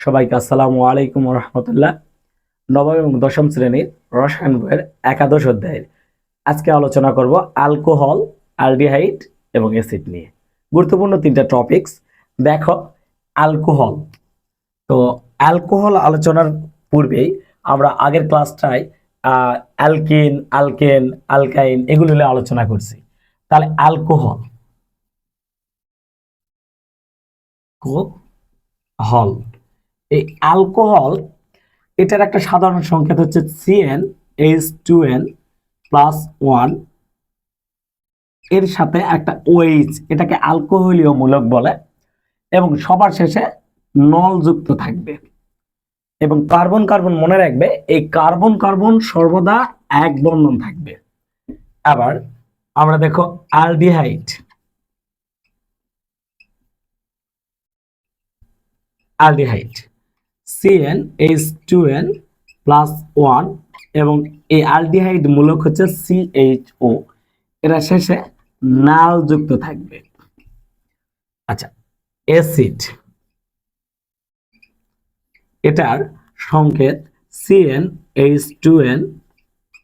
সবাইকে আসসালামু আলাইকুম রহমতুল্লাহ। নবম এবং দশম শ্রেণির রসায়ন বইয়ের একাদশ অধ্যায়ের আজকে আলোচনা করব অ্যালকোহল, অ্যালডিহাইড এবং অ্যাসিড নিয়ে। গুরুত্বপূর্ণ তিনটা টপিকস। দেখো, অ্যালকোহল। তো অ্যালকোহল আলোচনার পূর্বেই আমরা আগের ক্লাসটায় অ্যালকিন, অ্যালকেন, অ্যালকাইন এগুলো নিয়ে আলোচনা করছি। তাহলে অ্যালকোহল হল এই অ্যালকোহল এটার একটা সাধারণ সংকেত হচ্ছে C n H two n plus ওয়ানের সাথে একটা ওএইচ এটাকে অ্যালকোহলীয় মূলক বলে, এবং সবার শেষে নল যুক্ত থাকবে। এবং কার্বন কার্বন মনে রাখবে, এই কার্বন কার্বন সর্বদা এক বন্ধন থাকবে। আবার আমরা দেখো aldehyde aldehyde C n H two n plus one এবং এই অ্যালডিহাইড মূলক হচ্ছে সিএইচও এরা শেষে নাল যুক্ত থাকবে। আচ্ছা অ্যাসিড এটার সংকেত C n H two n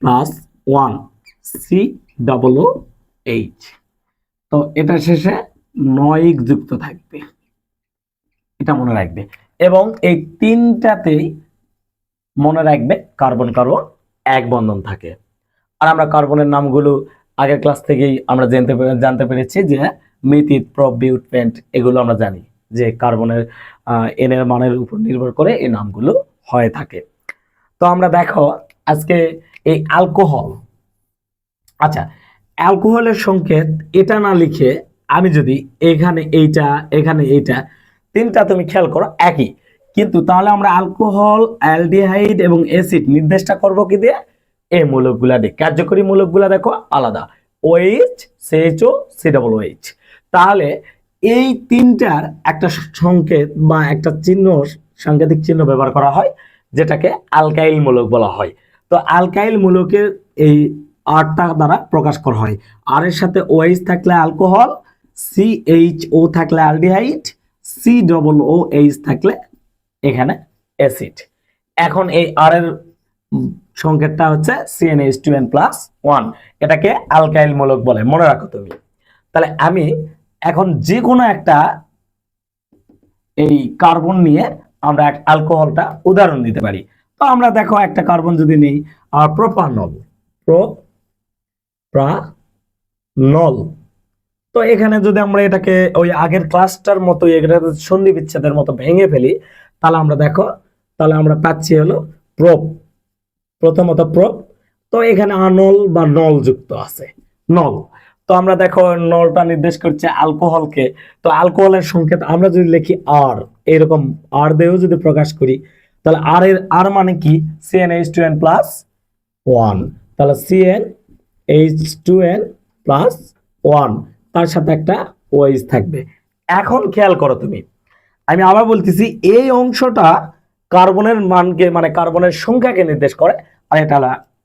plus one C double O H তো এটা শেষে নয়িক যুক্ত থাকবে। এটা মনে রাখবে। এবং এই তিনটাতেই মনে রাখবে কার্বন কার্বন এক বন্ধন থাকে। আর আমরা কার্বনের নামগুলো আগের ক্লাস থেকেই আমরা জানতে জানতে পেরেছি যে মিথিত প্রবিউটমেন্ট এগুলো আমরা জানি যে কার্বনের এন এর মানের উপর নির্ভর করে এই নামগুলো হয়ে থাকে। তো আমরা দেখো আজকে এই অ্যালকোহল। আচ্ছা অ্যালকোহলের সংকেত এটা না লিখে আমি যদি এখানে এইটা এখানে এইটা তিনটা তুমি খেয়াল করো, একই। কিন্তু তাহলে আমরা অ্যালকোহল অ্যালডিহাইড এবং অ্যাসিড নির্দেশটা করব কি দিয়ে? এই মূলকগুলা দিয়ে। কার্যকরী মূলকগুলা দেখো আলাদা। O H C H O C double O H তাহলে এই তিনটার একটা সংকেত বা একটা চিহ্ন, সাংকেতিক চিহ্ন ব্যবহার করা হয়, যেটাকে অ্যালকাইল মূলক বলা হয়। তো অ্যালকাইল মূলকের এই আরটা দ্বারা প্রকাশ করা হয়। আর এর সাথে ওএইচ থাকলে অ্যালকোহল সিএইচও থাকলে aldehyde C double O H থাকলে এখানে অ্যাসিড এখন এই আর এর সংকেতটা হচ্ছে C n H two n plus one এটাকে অ্যালকাইল মূলক বলে। মনে রাখো তুমি। তাহলে আমি এখন যে কোনো একটা এই কার্বন নিয়ে আমরা এক অ্যালকোহলটা উদাহরণ দিতে পারি। তো আমরা দেখো একটা কার্বন যদি নিই আর প্রোপানল। প্রো প্রানল তো এখানে যদি আমরা এটাকে ওই আগের ক্লাসটার মতো এটা সন্ধি বিচ্ছেদের মতো ভেঙে ফেলি, তাহলে আমরা দেখো, তাহলে আমরা পাচ্ছি হলো প্রোপ প্রথমত প্রোপ তো এখানে আনল বা নল যুক্ত আছে, নল। তো আমরা দেখো নলটা নির্দেশ করছে অ্যালকোহলকে তো অ্যালকোহলের সংকেত আমরা যদি লিখি আর এরকম আর দিয়েও যদি প্রকাশ করি, তাহলে আর এর আর মানে কি? C N H two N plus one তাহলে C N H two N plus one তার সাথে একটা ওয়াইজ থাকবে। এখন খেয়াল করো তুমি, আমি আবার বলতেছি, এই অংশটা কার্বনের মানকে মানে কার্বনের সংখ্যাকে নির্দেশ করে, আর এটা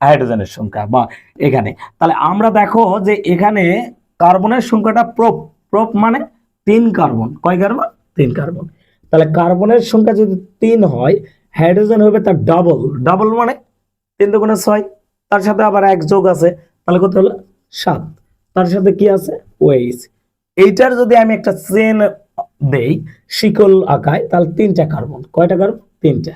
হাইড্রোজেনের সংখ্যা বা এখানে। তাহলে আমরা দেখো যে এখানে কার্বনের সংখ্যাটা প্রোপ প্রোপ মানে তিন কার্বন। কয় কার্বন? তিন কার্বন। তাহলে কার্বনের সংখ্যা যদি তিন হয়, হাইড্রোজেন হবে তার ডাবল। ডাবল মানে তিন দুগুণে ছয়, তার সাথে আবার এক যোগ আছে, তাহলে কত হলো? সাত। তার সাথে কি আছে? ওয়েস এইটার যদি আমি একটা চেন দেই, শিকল আঁকায়, তাহলে তিনটা কার্বন কয়টা কার্বন তিনটা।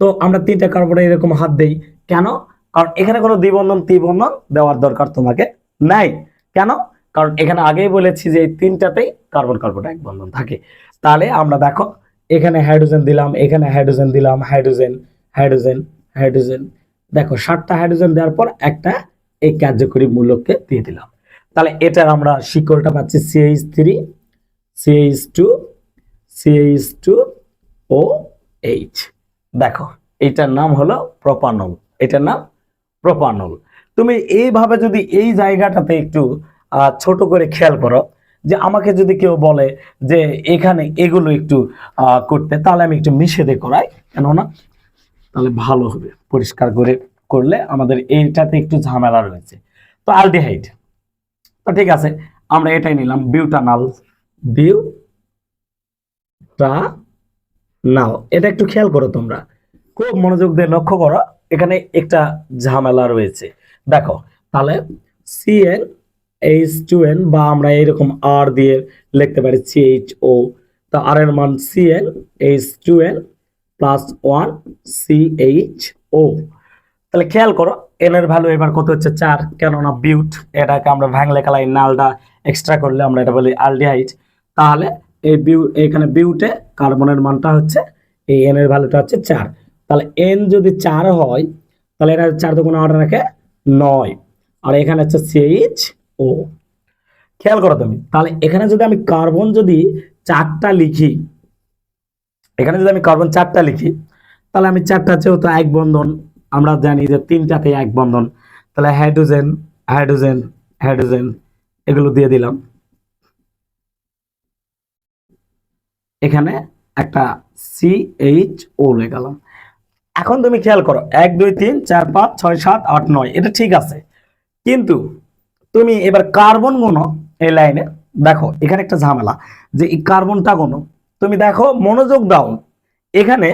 তো আমরা তিনটা কার্বনে এরকম হাত দেই। কেন? কারণ এখানে কোনো দ্বিবন্ধন, ত্রিবন্ধন দেওয়ার দরকার তোমাকে নাই। কেন? কারণ এখানে আগেই বলেছি যে এই তিনটাতেই কার্বন কার্বন এক বন্ধন থাকে। তাহলে আমরা দেখো, এখানে হাইড্রোজেন দিলাম, এখানে হাইড্রোজেন দিলাম হাইড্রোজেন হাইড্রোজেন হাইড্রোজেন দেখো, সাতটা হাইড্রোজেন দেওয়ার পর একটা এই কার্যকরী মূলককে দিয়ে দিলাম। তাহলে এটার আমরা শিকলটা পাচ্ছি C H three C H two C H two O H দেখো, এটার নাম হলো প্রোপানল এটার নাম প্রোপানল তুমি এইভাবে যদি এই জায়গাটাতে একটু ছোট করে খেয়াল করো যে আমাকে যদি কেউ বলে যে এখানে এগুলো একটু করতে, তাহলে আমি একটু নিষেধে করাই। কেননা তাহলে ভালো হবে, পরিষ্কার করে করলে আমাদের এইটাতে একটু ঝামেলা রয়েছে। তো আলডিহাইড। তো ঠিক আছে, আমরা এটাই নিলাম, বিউটানাল। নাও এটা একটু খেয়াল করো তোমরা। খুব মনোযোগ দিয়ে লক্ষ্য করো, এখানে একটা ঝামেলা রয়েছে। দেখো, তাহলে সিএন এইচ টু এন বা আমরা এরকম আর দিয়ে লিখতে পারি সি এইচ ও তা আর এর মান C n H two n plus one C H O তাহলে খেয়াল করো এন এর ভ্যালু এবার কত হচ্ছে চার? কেননা বিউট, এটাকে আমরা ভাঙলে কালাই নালটা এক্সট্রা করলে আমরা এটা বলি আলডিহাইড তাহলে এই বিউ, এখানে বিউটে কার্বনের মানটা হচ্ছে, এই এন এর ভ্যালুটা হচ্ছে চার। তাহলে এন যদি চার হয়, তাহলে এটা চার দুগুণ আট রাখে নয়। আর এখানে হচ্ছে সিএইচ ও খেয়াল করো তুমি, তাহলে এখানে যদি আমি কার্বন যদি চারটা লিখি, এখানে যদি আমি কার্বন চারটা লিখি, তাহলে আমি চারটা যেহেতু এক বন্ধন আমরা জানি যে তিনটাতে এক বন্ধন। তাহলে হাইড্রোজেন হাইড্রোজেন হাইড্রোজেন এগুলো দিয়ে দিলাম। এখানে একটা সি এইচ ও লেখালাম। এখন তুমি খেয়াল করো, এক, দুই, তিন, চার, পাঁচ, ছয়, সাত, আট, নয়, এটা ঠিক আছে। কিন্তু তুমি এবার কার্বন গুণ এই লাইনে দেখো, এখানে একটা ঝামেলা যে এই কার্বনটা গুণ তুমি দেখো, মনোযোগ দাও। এখানে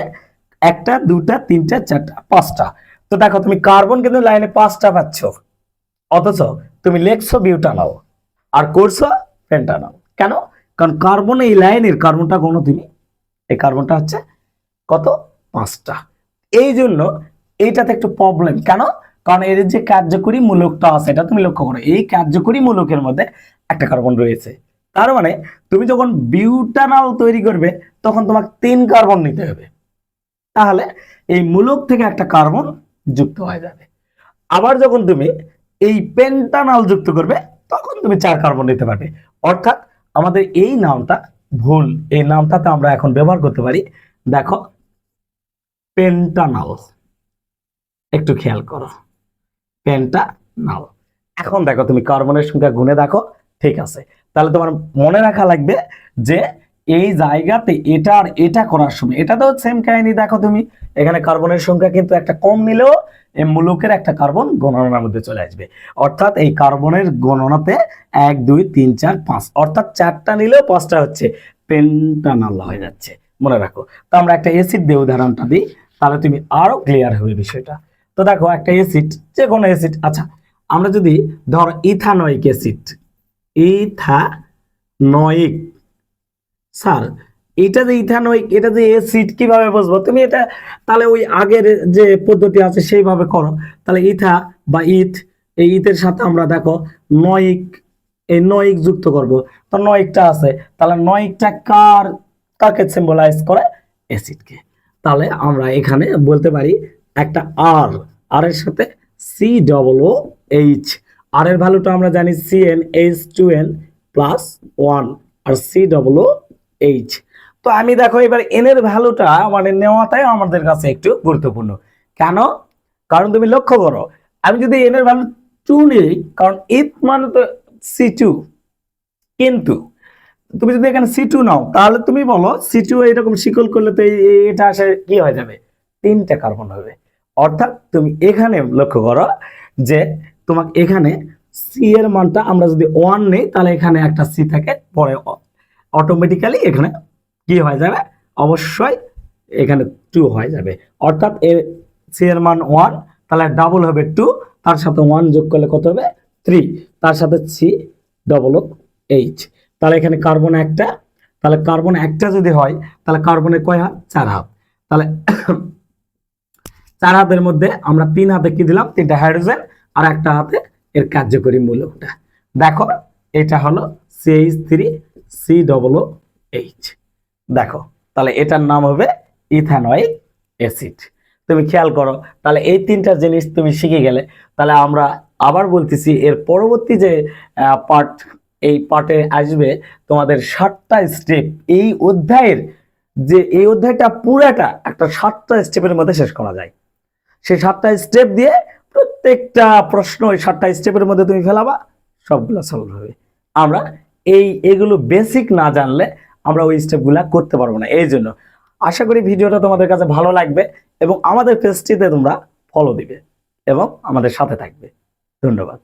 একটা, দুটা, তিনটা, চারটা, পাঁচটা। তো দেখো, তুমি কার্বন কিন্তু লাইনে পাঁচটা পাচ্ছ। অথচ তুমি লেখছো বিউটানাল আর করছ পেন্টানাল কেন? কারণ কার্বন এই লাইনের কার্বনটা কোনো তুমি এই কার্বনটা হচ্ছে কত? পাঁচটা। এই জন্য এইটাতে একটু প্রবলেম কেন? কারণ এর যে কার্যকরী মূলকটা আছে, এটা তুমি লক্ষ্য করো, এই কার্যকরী মূলকের মধ্যে একটা কার্বন রয়েছে। তার মানে তুমি যখন বিউটানাল তৈরি করবে, তখন তোমাকে তিন কার্বন নিতে হবে। তাহলে এই মূলক থেকে একটা কার্বন যুক্ত হয়ে যাবে। আবার যখন তুমি এই পেন্টানাল যুক্ত করবে, তখন তুমি চার কার্বন নিতে পারবে। অর্থাৎ আমাদের এই নামটা ভুল। এই নামটাতে আমরা এখন ব্যবহার করতে পারি, দেখো পেন্টানাল একটু খেয়াল করো। পেন্টানাল এখন দেখো, তুমি কার্বনের সংখ্যা গুণে দেখো, ঠিক আছে। তাহলে তোমার মনে রাখা লাগবে যে এই জায়গাতে এটা আর এটা করার সময়। এটা তো সেম কাহিনী দেখো তুমি। এখানে কার্বনের সংখ্যা কিন্তু একটা কম নিলেও এই মূলকের একটা কার্বন গণনার মধ্যে চলে আসবে। অর্থাৎ এই কার্বনের গণনাতে এক, দুই, তিন, চার, পাঁচ, অর্থাৎ চারটা নিলেও পাঁচটা হচ্ছে পেন্টানাল হয়ে যাচ্ছে। মনে রাখো। তো আমরা একটা এসিড দিয়ে উদাহরণটা দিই। তাহলে তুমি আরও ক্লিয়ার হবে বিষয়টা। তো দেখো, একটা এসিড যে কোনো অ্যাসিড আচ্ছা আমরা যদি ধরো ইথানয়িক অ্যাসিড ইথানয়িক স্যার, এটা যে ইথানয়িক এটা যে অ্যাসিড কীভাবে বুঝব তুমি এটা তাহলে ওই আগের যে পদ্ধতি আছে সেইভাবে করো। তাহলে ইথা বা ইথ, এই ইথের সাথে আমরা দেখো নয়িক, এই নয়িক যুক্ত করব। তো নয়িকটা আছে, তাহলে নয়িকটা কার, কাকে সিম্বলাইজ করে? অ্যাসিডকে। তাহলে আমরা এখানে বলতে পারি একটা আর আর এর সাথে সি ডবল ও এইচ আর এর ভ্যালুটা আমরা জানি C n H two n plus one আর সি ডবল ও এইচ তো আমি দেখো এবার এন এর ভ্যালুটা মানে নেওয়াটাই আমাদের কাছে একটু গুরুত্বপূর্ণ। কেন? কারণ তুমি লক্ষ্য করো, আমি যদি এন এর ভ্যালু টু নিই, কারণ ইথ মানে তো সি টু কিন্তু তুমি যদি এখানে সি টু নাও, তাহলে তুমি বলো সি টু এরকম শিকল করলে তো এটা আসে কি হয়ে যাবে? তিনটা কার্বন হবে। অর্থাৎ তুমি এখানে লক্ষ্য করো যে তোমাকে এখানে সি এর মানটা আমরা যদি ওয়ান নেই, তাহলে এখানে একটা সি থাকে, পরে অটোমেটিক্যালি এখানে কি হয়ে যাবে? অবশ্যই এখানে টু হয়ে যাবে। অর্থাৎ এর সি এর মান ওয়ান তাহলে ডাবল হবে টু তার সাথে ওয়ান যোগ করলে কত হবে? থ্রি তার সাথে সি ডবল এইচ তাহলে এখানে কার্বন একটা, তাহলে কার্বন একটা যদি হয়, তাহলে কার্বনের কয় হাত? চার হাত। তাহলে চার হাতের মধ্যে আমরা তিন হাতে কি দিলাম? তিনটা হাইড্রোজেন আর একটা হাতে এর কার্যকরী মূলকটা। দেখো, এটা হলো C H three C double H দেখো, তাহলে এটার নাম হবে ইথানয়িক অ্যাসিড। তুমি খেয়াল করো, তাহলে এই তিনটা জিনিস তুমি শিখে গেলে, তাহলে আমরা আবার বলতেছি, এর পরবর্তী যে পার্ট এই পার্টে আসবে তোমাদের সাতটা স্টেপ এই অধ্যায়ের যে, এই অধ্যায়টা পুরাটা একটা সাতটা স্টেপের মধ্যে শেষ করা যায়। সেই সাতটা স্টেপ দিয়ে প্রত্যেকটা প্রশ্ন ওই সাতটা স্টেপের মধ্যে তুমি ফেলাবা, সবগুলো সলভ হবে। আমরা এই, এগুলো বেসিক না জানলে আমরা ওই স্টেপগুলো করতে পারব না। এই জন্য আশা করি ভিডিওটা তোমাদের কাছে ভালো লাগবে এবং আমাদের পেজটিতে তোমরা ফলো দিবে এবং আমাদের সাথে থাকবে। ধন্যবাদ।